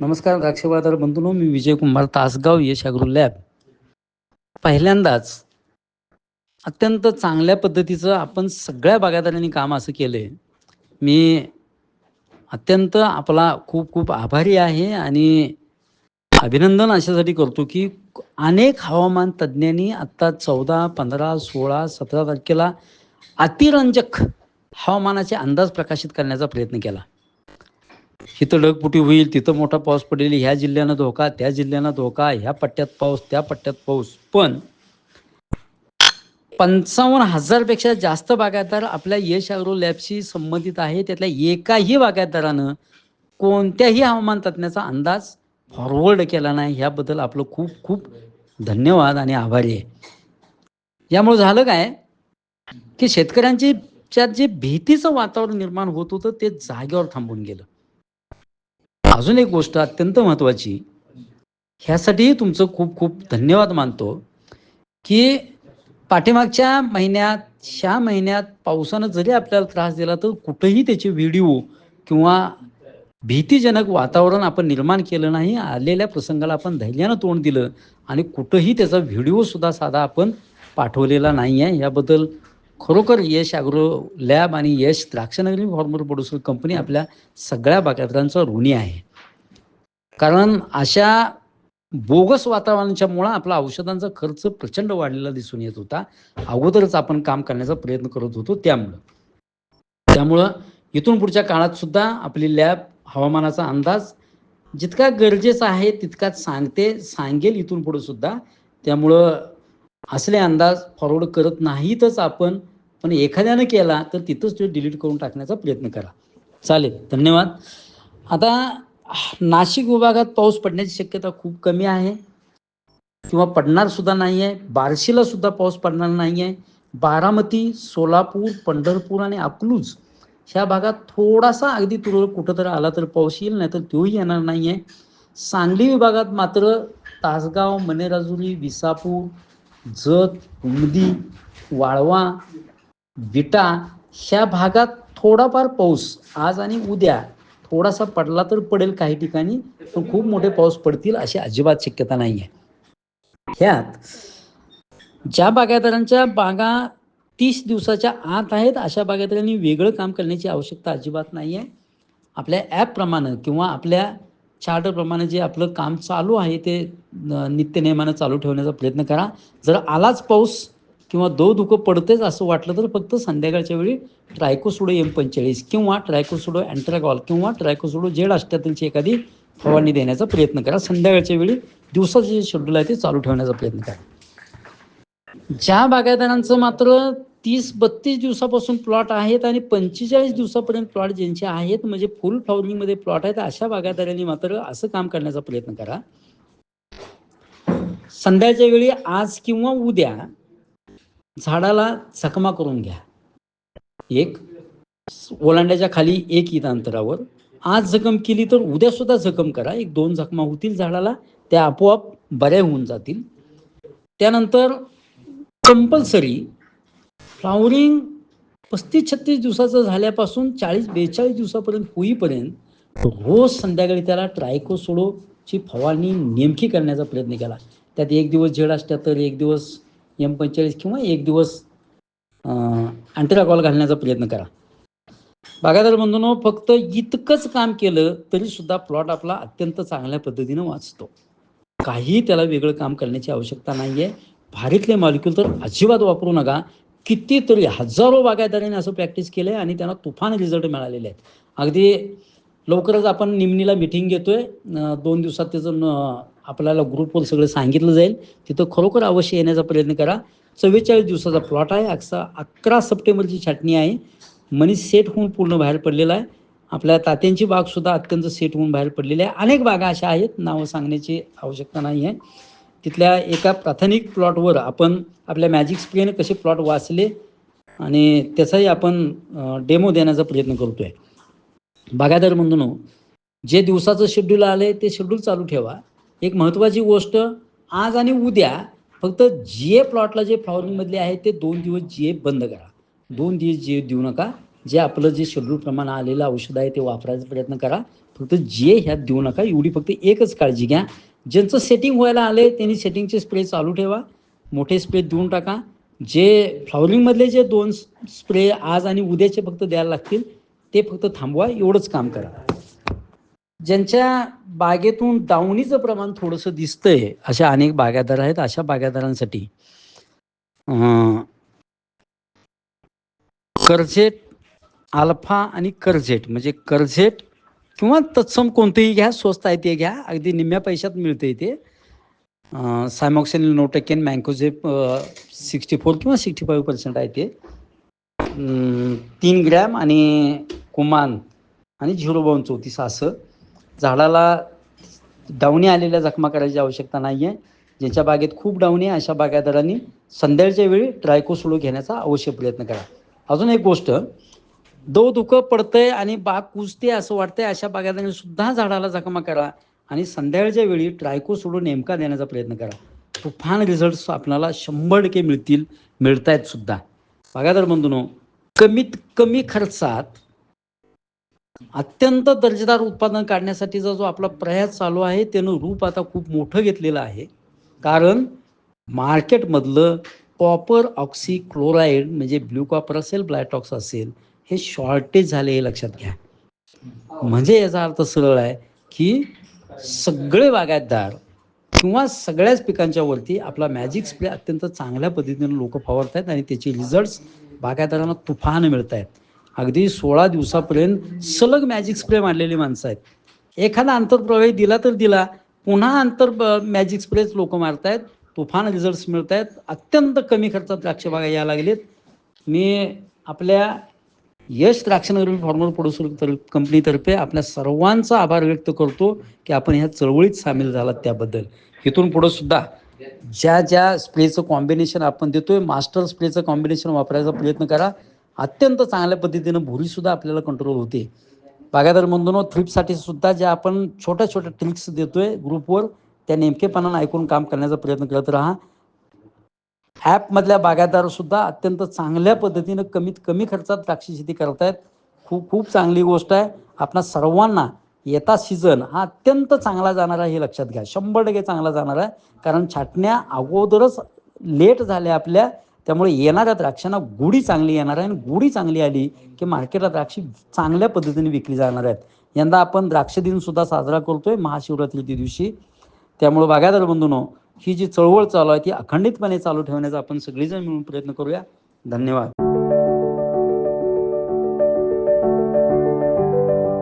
नमस्कार द्राक्ष बाजार बंधूंनो मी विजय कुमार तासगाव यश अग्रो लॅब. पहिल्यांदाच अत्यंत चांगल्या पद्धतीचं आपण सगळ्या बागायतदारांनी काम असं केलं आहे मी अत्यंत आपला खूप खूप आभारी आहे आणि अभिनंदन अशासाठी करतो की अनेक हवामान तज्ज्ञांनी आत्ता चौदा पंधरा सोळा सतरा तारखेला अतिरंजक हवामानाचे अंदाज प्रकाशित करण्याचा प्रयत्न केला. इथं ढगपुटी होईल तिथं मोठा पाऊस पडेल ह्या जिल्ह्यानं धोका त्या जिल्ह्यानं धोका ह्या पट्ट्यात पाऊस त्या पट्ट्यात पाऊस. पण पंचावन्न हजारपेक्षा जास्त बागायतदार आपल्या यश अग्रो लॅबशी संबंधित आहे त्यातल्या एकाही बागायतदारानं कोणत्याही हवामान तज्ज्ञाचा अंदाज फॉरवर्ड केला नाही. ह्याबद्दल आपलं खूप खूप धन्यवाद आणि आभारी आहे. यामुळे झालं काय? की शेतकऱ्यांची च्यात जे भीतीचं वातावरण निर्माण होत होतं ते जागेवर थांबून गेलं. अजून एक गोष्ट अत्यंत महत्त्वाची ह्यासाठीही तुमचं खूप खूप धन्यवाद मानतो की पाठीमागच्या महिन्यात ह्या महिन्यात पावसानं जरी आपल्याला त्रास दिला तर कुठंही त्याचे व्हिडिओ किंवा भीतीजनक वातावरण आपण निर्माण केलं नाही. आलेल्या प्रसंगाला आपण धैर्यानं तोंड दिलं आणि कुठंही त्याचा व्हिडिओसुद्धा साधा आपण पाठवलेला नाही आहे याबद्दल खरोखर यश ॲग्रो लॅब आणि Yash Drakshanagari farmer producer company आपल्या सगळ्या बागायतदारांचा ऋणी आहे. कारण अशा बोगस वातावरणाच्यामुळं आपला औषधांचा खर्च प्रचंड वाढलेला दिसून येत होता. अगोदरच आपण काम करण्याचा प्रयत्न करत होतो त्यामुळं. त्यामुळं इथून पुढच्या काळात सुद्धा आपली लॅब हवामानाचा अंदाज जितका गरजेचा आहे तितकाच सांगते सांगेल इथून पुढे सुद्धा. त्यामुळं असले अंदाज फॉरवर्ड करत नाहीतच आपण पण एखाद्यानं केला तर तिथंच तो डिलीट करून टाकण्याचा प्रयत्न करा. चालेल धन्यवाद. आता नाशिक विभागात पाऊस पडण्याची शक्यता खूप कमी आहे. किंवा पडणार सुद्धा नाही आहे बार्शीला सुद्धा पाऊस पडणार नाही आहे बारामती सोलापूर पंढरपूर आणि अकलूज ह्या भागात थोडासा अगदी तुरळक कुठंतरी आला तर पाऊस येईल नाही तर तोही येणार नाही आहे सांगली विभागात मात्र तासगाव मनेराजुरी विसापूर जत उमदी वाळवा विटा ह्या भागात थोडाफार पाऊस आज आणि उद्या थोडासा पडला तर पडेल काही ठिकाणी पण खूप मोठे पाऊस पडतील अशी अजिबात शक्यता नाही आहे ह्यात ज्या बागायतदारांच्या बागा तीस दिवसाच्या आत आहेत अशा बागायतदारांनी वेगळं काम करण्याची आवश्यकता अजिबात नाही आहे आपल्या ॲपप्रमाणे किंवा आपल्या चार्टरप्रमाणे जे आपलं काम चालू आहे ते नित्यनेमानं चालू ठेवण्याचा प्रयत्न करा. जर आलाच पाऊस किंवा दो धुकं पडतेच असं वाटलं तर फक्त संध्याकाळच्या वेळी ट्रायकोसुडो एम पंचेचाळीस किंवा ट्रायकोसुडो अँट्रागॉल किंवा ट्रायकोसुडो जेड अष्ट्यातीलची एखादी फवारणी देण्याचा प्रयत्न करा. संध्याकाळच्या वेळी दिवसाचं जे शेड्यूल आहे ते चालू ठेवण्याचा प्रयत्न करा. ज्या बागायतदारांचं मात्र तीस बत्तीस दिवसापासून प्लॉट आहेत आणि पंचेचाळीस दिवसापर्यंत प्लॉट ज्यांचे आहेत म्हणजे फुल फ्लॉवरिंगमध्ये प्लॉट आहेत अशा बागायतदारांनी मात्र असं काम करण्याचा प्रयत्न करा. संध्याच्या वेळी आज किंवा उद्या झाडाला चकमा करून घ्या. एक ओलांड्याच्या खाली एक ईद अंतरावर आज जखम केली तर उद्या सुद्धा जखम करा. एक दोन जखमा होतील झाडाला त्या आपोआप बऱ्या होऊन जातील. त्यानंतर कंपल्सरी फ्लावरिंग पस्तीस छत्तीस दिवसाचं झाल्यापासून चाळीस बेचाळीस दिवसापर्यंत होईपर्यंत रोज संध्याकाळी त्याला ट्रायकोसोडोची फवारणी नेमकी करण्याचा प्रयत्न केला. त्यात एक दिवस झेड असत्या तर एक दिवस एम पंचेचाळीस किंवा एक दिवस अँटिराकॉल घालण्याचा प्रयत्न करा. बागायदार बंधूंनो फक्त इतकंच काम केलं तरी सुद्धा प्लॉट आपला अत्यंत चांगल्या पद्धतीनं वाचतो. काही त्याला वेगळं काम करण्याची आवश्यकता नाही आहे भारीतले मॉलिक्यूल तर अजिबात वापरू नका. कितीतरी हजारो बागायतदारांनी असं प्रॅक्टिस केलं आहे आणि त्यांना तुफान रिझल्ट मिळालेले आहेत. अगदी लवकरच आपण निमणीला मिटिंग घेतोय. दोन दिवसात त्याचं आपल्याला ग्रुपवर सगळं सांगितलं जाईल. तिथं खरोखर अवश्य येण्याचा प्रयत्न करा. चव्वेचाळीस दिवसाचा प्लॉट आहे. अकरा अकरा सप्टेंबरची छाटणी आहे. मनीष सेट होऊन पूर्ण बाहेर पडलेला आहे. आपल्या तात्यांची बागसुद्धा अत्यंत सेट होऊन बाहेर पडलेली आहे. अनेक बागा अशा आहेत. नावं सांगण्याची आवश्यकता नाही आहे. तिथल्या एका प्राथमिक प्लॉटवर आपण आपल्या मॅजिक स्प्रेने कसे प्लॉट वाचले आणि त्याचाही आपण डेमो देण्याचा प्रयत्न करतो आहे बागायदार म्हणून जे दिवसाचं शेड्यूल आलं आहे ते शेड्यूल चालू ठेवा. एक महत्त्वाची गोष्ट आज आणि उद्या फक्त जी ए प्लॉटला जे फ्लॉवरिंगमधले आहे ते दोन दिवस जी ए बंद करा. दोन दिवस जी ए देऊ नका. जे आपलं जे शेड्यूल प्रमाण आलेलं औषध आहे ते वापरायचा प्रयत्न करा. फक्त जे ह्यात देऊ नका. एवढी फक्त एकच काळजी घ्या. ज्यांचं सेटिंग व्हायला आले त्यांनी सेटिंगचे स्प्रे चालू ठेवा. मोठे स्प्रे देऊन टाका. जे फ्लॉवरिंगमधले जे दोन स्प्रे आज आणि उद्याचे फक्त द्यायला लागतील ते फक्त थांबवा. एवढंच काम करा. ज्यांच्या बागेतून दावणीचं प्रमाण थोडंसं दिसतंय अशा अनेक बागायतदार आहेत. अशा बागायतदारांसाठी कर्झेट आल्फा आणि कर्झेट म्हणजे कर्झेट किंवा तत्सम कोणतेही घ्या स्वस्त आहे ते घ्या. अगदी निम्म्या पैशात मिळते ते. सायमॉक्सिन नोटेकेन मँकोझेप सिक्स्टी फोर किंवा सिक्स्टी फाईव्ह पर्सेंट आहे ते. तीन ग्रॅम आणि कुमान आणि झिरो बावन चौतीस असं. झाडाला डावणी आलेल्या जखमा करायची आवश्यकता नाही आहे ज्यांच्या बागेत खूप डावणी आहे अशा बागायतदारांनी संध्याकाळच्या वेळी ट्रायकोसोलो घेण्याचा अवश्य प्रयत्न करा. अजून एक गोष्ट दो दुखं पडतंय आणि बाग कुजते असं वाटतंय अशा बागायतदारांनी सुद्धा झाडाला जखमा करा आणि संध्याकाळच्या वेळी ट्रायको सोडून नेमका देण्याचा प्रयत्न करा. तुफान रिझल्ट आपल्याला शंभर टक्के मिळतील मिळत आहेत सुद्धा बागायतदार बंधूनो कमीत कमी खर्चात अत्यंत दर्जेदार उत्पादन काढण्यासाठीचा जो आपला प्रयास चालू आहे त्यानं रूप आता खूप मोठं घेतलेलं आहे. कारण मार्केटमधलं कॉपर ऑक्सी क्लोराईड म्हणजे ब्ल्यू कॉपर असेल ब्लॅटॉक्स असेल हे शॉर्टेज झाले हे लक्षात घ्या. म्हणजे याचा अर्थ सरळ आहे की सगळे बागायतदार किंवा सगळ्याच पिकांच्या वरती आपला मॅजिक स्प्रे अत्यंत चांगल्या पद्धतीने लोक फवारत आहेत आणि त्याचे रिझल्ट्स बागायतदारांना तुफान मिळत आहेत अगदी सोळा दिवसापर्यंत सलग मॅजिक स्प्रे मारलेली माणसं आहेत. एखादा आंतरप्रवाही दिला तर दिला पुन्हा आंतर मॅजिक स्प्रेच लोक मारतायत तुफान रिझल्ट्स मिळत आहेत अत्यंत कमी खर्चात द्राक्ष बागा यायला लागलेत. मी आपल्या यश द्राक्षनगर फॉर्मर प्रोड्युसर तर कंपनीतर्फे आपल्या सर्वांचा आभार व्यक्त करतो की आपण ह्या चळवळीत सामील झालात त्याबद्दल. इथून पुढं सुद्धा ज्या ज्या स्प्रेचं कॉम्बिनेशन आपण देतोय मास्टर स्प्रेचं कॉम्बिनेशन वापरायचा प्रयत्न करा. अत्यंत चांगल्या पद्धतीनं भुरीसुद्धा आपल्याला कंट्रोल होते. बागायदार बंधूंनो थ्रिपसाठी सुद्धा ज्या आपण छोट्या छोट्या ट्रिक्स देतोय ग्रुपवर त्या नेमकेपणानं ऐकून काम करण्याचा प्रयत्न करत राहा. ॲपमधल्या बागायतदारसुद्धा अत्यंत चांगल्या पद्धतीनं कमीत कमी खर्चात द्राक्ष शेती करतायत. खूप खूप चांगली गोष्ट आहे. आपणा सर्वांना येता सीझन हा अत्यंत चांगला जाणार आहे हे लक्षात घ्या. शंभर टक्के चांगला जाणार आहे. कारण छाटण्या अगोदरच लेट झाल्या आपल्या. त्यामुळे येणाऱ्या द्राक्षांना गुढी चांगली येणार आहे आणि गुढी चांगली आली की मार्केटला द्राक्षी चांगल्या पद्धतीने विकली जाणार आहेत. यंदा आपण द्राक्ष दिन सुद्धा साजरा करतोय महाशिवरात्रीच्या दिवशी. त्यामुळे बागायदार बंधूनो ही जी चळवळ चालू आहे ती अखंडितपणे चालू ठेवण्याचा आपण सगळेजण मिळून प्रयत्न करूया. धन्यवाद.